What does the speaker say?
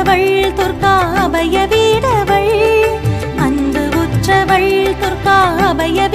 உற்றவள் துர்காபய வீடவள். அன்பு உற்றவள் துர்காபய